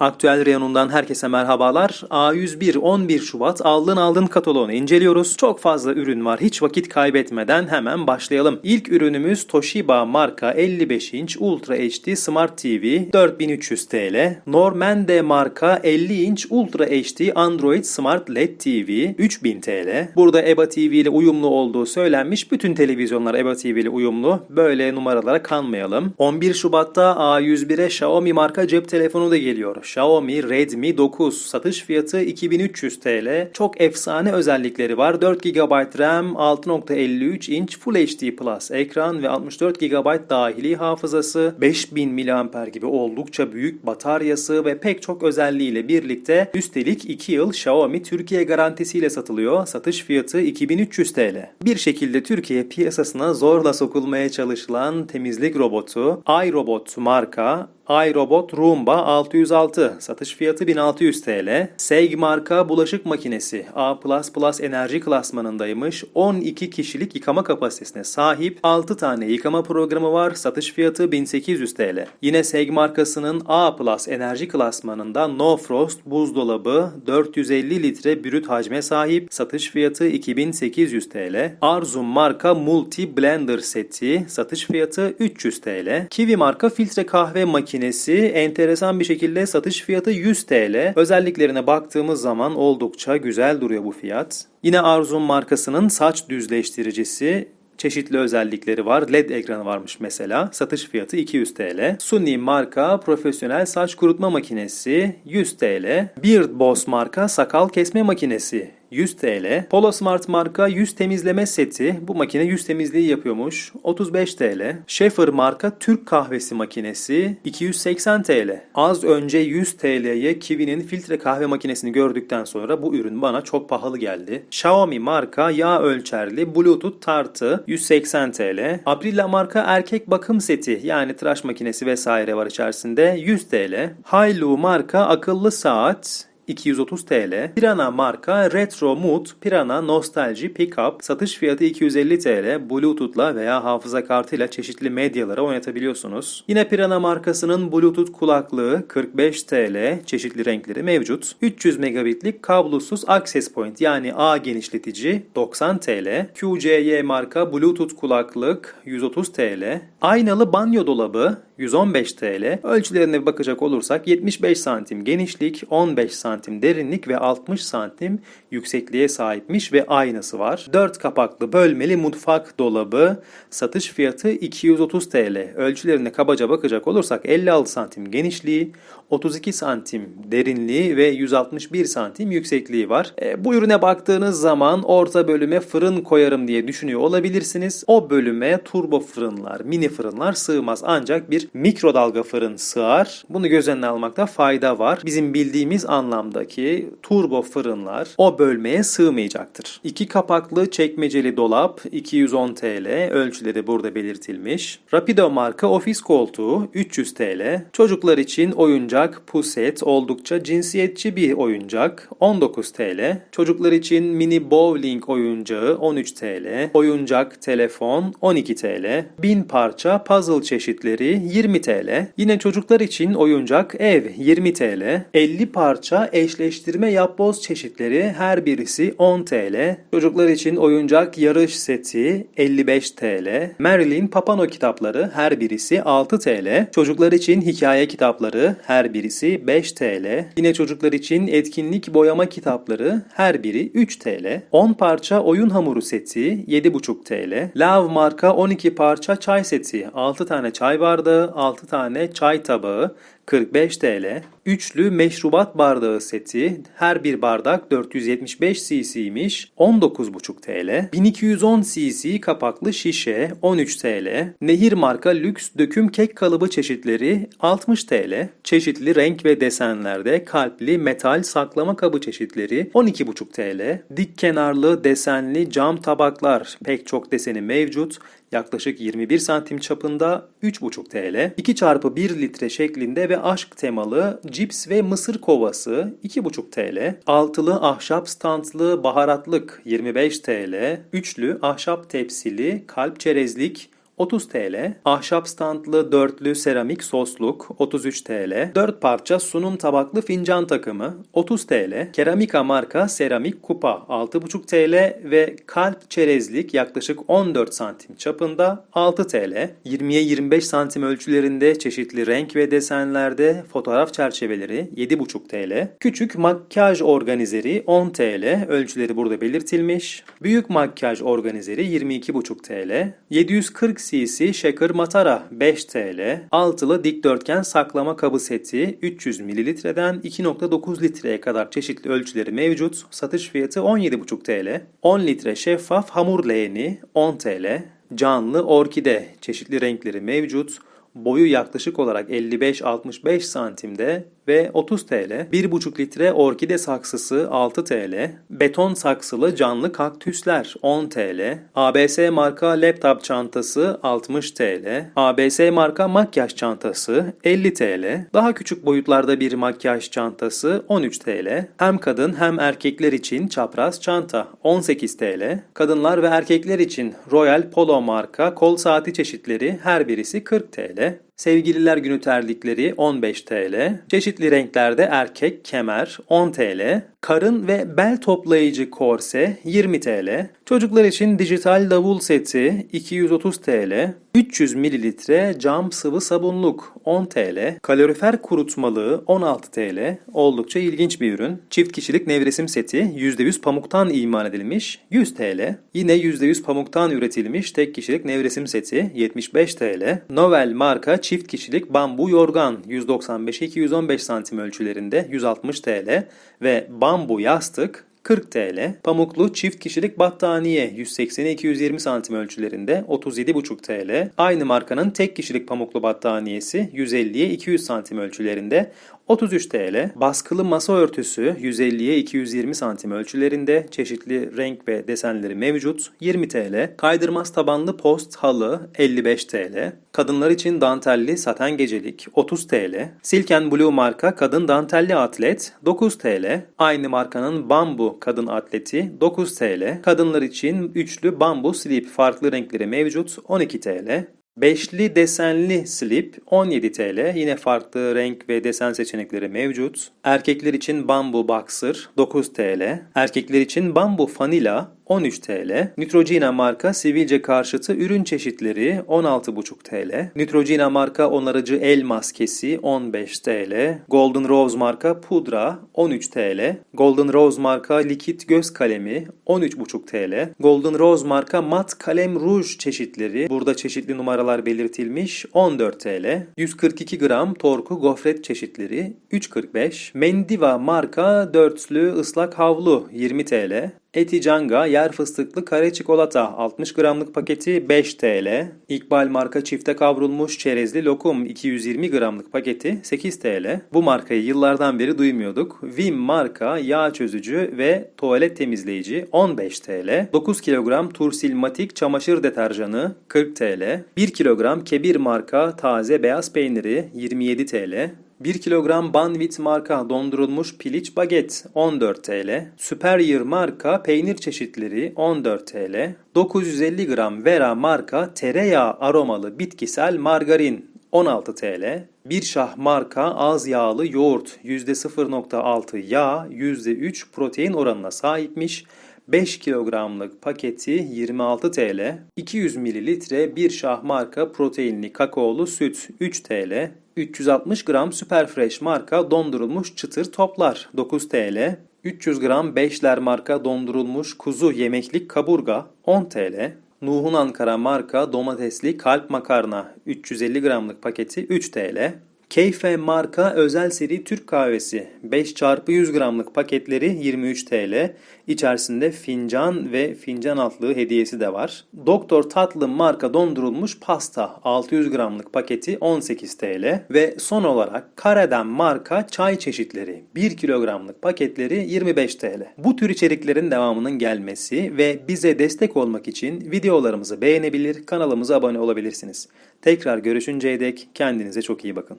Aktüel reyonundan herkese merhabalar. A101 11 Şubat aldın aldın kataloğunu inceliyoruz. Çok fazla ürün var. Hiç vakit kaybetmeden hemen başlayalım. İlk ürünümüz Toshiba marka 55 inç Ultra HD Smart TV 4300 TL. Normande marka 50 inç Ultra HD Android Smart LED TV 3000 TL. Burada EBA TV ile uyumlu olduğu söylenmiş. Bütün televizyonlar EBA TV ile uyumlu. Böyle numaralara kanmayalım. 11 Şubat'ta A101'e Xiaomi marka cep telefonu da geliyor. Xiaomi Redmi 9 satış fiyatı 2300 TL. Çok efsane özellikleri var. 4 GB RAM, 6.53 inç Full HD Plus ekran ve 64 GB dahili hafızası, 5000 mAh gibi oldukça büyük bataryası ve pek çok özelliğiyle birlikte üstelik 2 yıl Xiaomi Türkiye garantisiyle satılıyor. Satış fiyatı 2300 TL. Bir şekilde Türkiye piyasasına zorla sokulmaya çalışılan temizlik robotu iRobot marka iRobot Roomba 606 satış fiyatı 1600 TL. Seg marka bulaşık makinesi A++ enerji klasmanındaymış. 12 kişilik yıkama kapasitesine sahip 6 tane yıkama programı var. Satış fiyatı 1800 TL. Yine Seg markasının A+ enerji klasmanında No Frost buzdolabı 450 litre brüt hacme sahip. Satış fiyatı 2800 TL. Arzum marka Multi Blender seti satış fiyatı 300 TL. Kiwi marka filtre kahve makinesi enteresan bir şekilde satış fiyatı 100 TL. Özelliklerine baktığımız zaman oldukça güzel duruyor bu fiyat. Yine Arzum markasının saç düzleştiricisi çeşitli özellikleri var. LED ekranı varmış mesela. Satış fiyatı 200 TL. Sunny marka profesyonel saç kurutma makinesi 100 TL. Beard Boss marka sakal kesme makinesi 100 TL. Polo Smart marka yüz temizleme seti. Bu makine yüz temizliği yapıyormuş. 35 TL. Schaefer marka Türk kahvesi makinesi 280 TL. Az önce 100 TL'ye Kiwi'nin filtre kahve makinesini gördükten sonra bu ürün bana çok pahalı geldi. Xiaomi marka yağ ölçerli Bluetooth tartı 180 TL. Aprila marka erkek bakım seti yani tıraş makinesi vesaire var içerisinde 100 TL. Hailu marka akıllı saat 230 TL. Pirana marka Retro Mood Pirana Nostalji Pickup satış fiyatı 250 TL. Bluetooth'la veya hafıza kartıyla çeşitli medyalara oynatabiliyorsunuz. Yine Pirana markasının Bluetooth kulaklığı 45 TL. Çeşitli renkleri mevcut. 300 megabitlik kablosuz access point yani ağ genişletici 90 TL. QCY marka Bluetooth kulaklık 130 TL. Aynalı banyo dolabı 115 TL. Ölçülerine bakacak olursak 75 santim genişlik, 15 santim derinlik ve 60 santim yüksekliğe sahipmiş ve aynası var. 4 kapaklı bölmeli mutfak dolabı satış fiyatı 230 TL. Ölçülerine kabaca bakacak olursak 56 santim genişliği, 32 santim derinliği ve 161 santim yüksekliği var. E, bu ürüne baktığınız zaman orta bölüme fırın koyarım diye düşünüyor olabilirsiniz. O bölüme turbo fırınlar, mini fırınlar sığmaz ancak bir mikrodalga fırın sığar. Bunu göz önüne almakta fayda var. Bizim bildiğimiz anlamdaki turbo fırınlar o bölmeye sığmayacaktır. İki kapaklı çekmeceli dolap 210 TL. Ölçüleri burada belirtilmiş. Rapido marka ofis koltuğu 300 TL. Çocuklar için oyuncak puset oldukça cinsiyetçi bir oyuncak 19 TL. Çocuklar için mini bowling oyuncağı 13 TL. Oyuncak telefon 12 TL. 1000 parça puzzle çeşitleri 20 TL. Yine çocuklar için oyuncak ev 20 TL. 50 parça eşleştirme yapboz çeşitleri her birisi 10 TL. Çocuklar için oyuncak yarış seti 55 TL. Marilyn Papano kitapları her birisi 6 TL. Çocuklar için hikaye kitapları her birisi 5 TL. Yine çocuklar için etkinlik boyama kitapları her biri 3 TL. 10 parça oyun hamuru seti 7,5 TL. Love marka 12 parça çay seti 6 tane çay bardağı 6 tane çay tabağı 45 TL. Üçlü meşrubat bardağı seti her bir bardak 475 cc'ymiş 19,5 TL. 1210 cc kapaklı şişe 13 TL. Nehir marka lüks döküm kek kalıbı çeşitleri 60 TL. Çeşitli renk ve desenlerde kalpli metal saklama kabı çeşitleri 12,5 TL. Dik kenarlı desenli cam tabaklar pek çok deseni mevcut. Yaklaşık 21 santim çapında 3,5 TL. 2 çarpı 1 litre şeklinde ve aşk temalı cips ve mısır kovası 2,5 TL. Altılı ahşap standlı baharatlık 25 TL. Üçlü ahşap tepsili kalp çerezlik 30 TL. Ahşap standlı dörtlü seramik sosluk 33 TL. 4 parça sunum tabaklı fincan takımı 30 TL. Keramika marka seramik kupa 6,5 TL ve kalp çerezlik yaklaşık 14 santim çapında 6 TL. 20'ye 25 santim ölçülerinde çeşitli renk ve desenlerde fotoğraf çerçeveleri 7,5 TL. Küçük makyaj organizeri 10 TL. Ölçüleri burada belirtilmiş. Büyük makyaj organizeri 22,5 TL. 740 cc shaker matara 5 TL. Altılı dikdörtgen saklama kabı seti 300 mililitreden 2.9 litreye kadar çeşitli ölçüleri mevcut. Satış fiyatı 17,5 TL. 10 litre şeffaf hamur leğeni 10 TL. Canlı orkide çeşitli renkleri mevcut. Boyu yaklaşık olarak 55-65 santimde ve 30 TL. 1,5 litre orkide saksısı 6 TL. Beton saksılı canlı kaktüsler 10 TL. ABS marka laptop çantası 60 TL. ABS marka makyaj çantası 50 TL. Daha küçük boyutlarda bir makyaj çantası 13 TL. Hem kadın hem erkekler için çapraz çanta 18 TL. Kadınlar ve erkekler için Royal Polo marka kol saati çeşitleri her birisi 40 TL. Sevgililer günü terlikleri 15 TL. Çeşitli renklerde erkek kemer 10 TL. Karın ve bel toplayıcı korse 20 TL. Çocuklar için dijital davul seti 230 TL. 300 mililitre cam sıvı sabunluk 10 TL. Kalorifer kurutmalığı 16 TL. Oldukça ilginç bir ürün. Çift kişilik nevresim seti %100 pamuktan imal edilmiş 100 TL. Yine %100 pamuktan üretilmiş tek kişilik nevresim seti 75 TL. Novel marka çift kişilik bambu yorgan 195-215 santim ölçülerinde 160 TL ve bambu yastık 40 TL. Pamuklu çift kişilik battaniye 180-220 santim ölçülerinde 37,5 TL. Aynı markanın tek kişilik pamuklu battaniyesi 150'ye 200 santim ölçülerinde 33 TL. Baskılı masa örtüsü 150'ye 220 santim ölçülerinde çeşitli renk ve desenleri mevcut 20 TL. Kaydırmaz tabanlı post halı 55 TL. Kadınlar için dantelli saten gecelik 30 TL. Silken Blue marka kadın dantelli atlet 9 TL. Aynı markanın bambu kadın atleti 9 TL. Kadınlar için üçlü bambu slip farklı renkleri mevcut 12 TL. Beşli desenli slip 17 TL. Yine farklı renk ve desen seçenekleri mevcut. Erkekler için bambu boxer 9 TL. Erkekler için bambu fanila 13 TL. Neutrogena marka sivilce karşıtı ürün çeşitleri 16,5 TL. Neutrogena marka onarıcı el maskesi 15 TL. Golden Rose marka pudra 13 TL. Golden Rose marka likit göz kalemi 13,5 TL. Golden Rose marka mat kalem ruj çeşitleri burada çeşitli numaralar belirtilmiş 14 TL. 142 gram torku gofret çeşitleri 3.45. Mendiva marka dörtlü ıslak havlu 20 TL. Eticanga yer fıstıklı kare çikolata 60 gramlık paketi 5 TL. İkbal marka çifte kavrulmuş çerezli lokum 220 gramlık paketi 8 TL. Bu markayı yıllardan beri duymuyorduk. Vim marka yağ çözücü ve tuvalet temizleyici 15 TL. 9 kilogram Tursil Matik çamaşır deterjanı 40 TL. 1 kilogram Kebir marka taze beyaz peyniri 27 TL. 1 kilogram Banvit marka dondurulmuş piliç baget 14 TL. Superior marka peynir çeşitleri 14 TL. 950 gram Vera marka tereyağı aromalı bitkisel margarin 16 TL. Bir şah marka az yağlı yoğurt %0.6 yağ %3 protein oranına sahipmiş. 5 kilogramlık paketi 26 TL. 200 mililitre bir şah marka proteinli kakaolu süt 3 TL. 360 gram Superfresh marka dondurulmuş çıtır toplar 9 TL. 300 gram Beşler marka dondurulmuş kuzu yemeklik kaburga 10 TL. Nuhun Ankara marka domatesli kalp makarna 350 gramlık paketi 3 TL. Keyfe marka özel seri Türk kahvesi 5 çarpı 100 gramlık paketleri 23 TL. İçerisinde fincan ve fincan altlığı hediyesi de var. Doktor Tatlı marka dondurulmuş pasta 600 gramlık paketi 18 TL. Ve son olarak Kareden marka çay çeşitleri 1 kilogramlık paketleri 25 TL. Bu tür içeriklerin devamının gelmesi ve bize destek olmak için videolarımızı beğenebilir, kanalımıza abone olabilirsiniz. Tekrar görüşünceye dek kendinize çok iyi bakın.